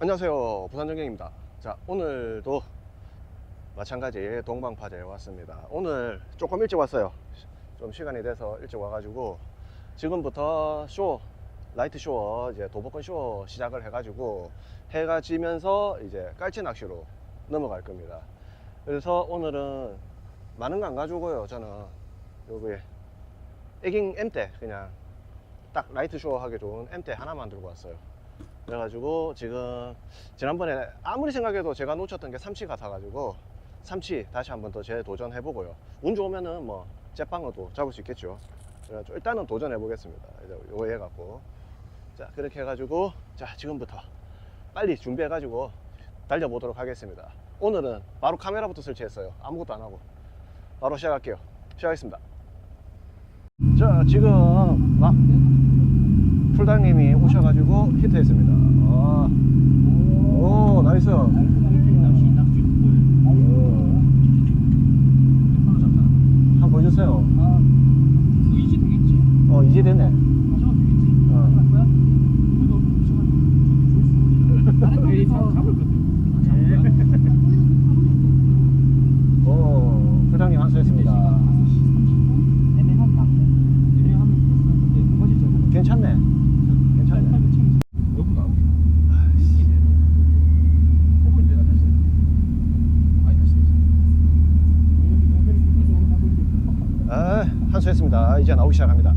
안녕하세요. 부산정경입니다. 자 오늘도 마찬가지 동방파제에 왔습니다. 오늘 조금 일찍 왔어요. 좀 시간이 돼서 일찍 와가지고 지금부터 쇼 라이트 쇼 이제 도복권 쇼 시작을 해가지고 해가 지면서 이제 깔치 낚시로 넘어갈 겁니다. 그래서 오늘은 많은 거 안 가지고요 저는. 여기 애깅 M대 그냥 딱 라이트 쇼 하기 좋은 M대 하나만 들고 왔어요 그래가지고 지금 지난번에 아무리 생각해도 제가 놓쳤던 게 삼치 같아가지고 삼치 다시 한번 더 재도전해 보고요. 운 좋으면은 뭐 jet방어도 잡을 수 있겠죠. 그래가지고 일단은 도전해 보겠습니다. 이제 요거 해갖고. 자 그렇게 해가지고 자 지금부터 빨리 준비해 가지고 달려보도록 하겠습니다. 오늘은 바로 카메라부터 설치했어요. 아무것도 안 하고. 바로 시작할게요. 시작하겠습니다. 자 지금 막 풀당님이 오셔가지고 히트했습니다. 아, 오, 나이스. 어, 한번 보여주세요. 어, 이제 됐네. 오, 풀당님 완수했습니다. 괜찮네. 괜찮네. 아, 한수했습니다. 이제 나오기 시작합니다.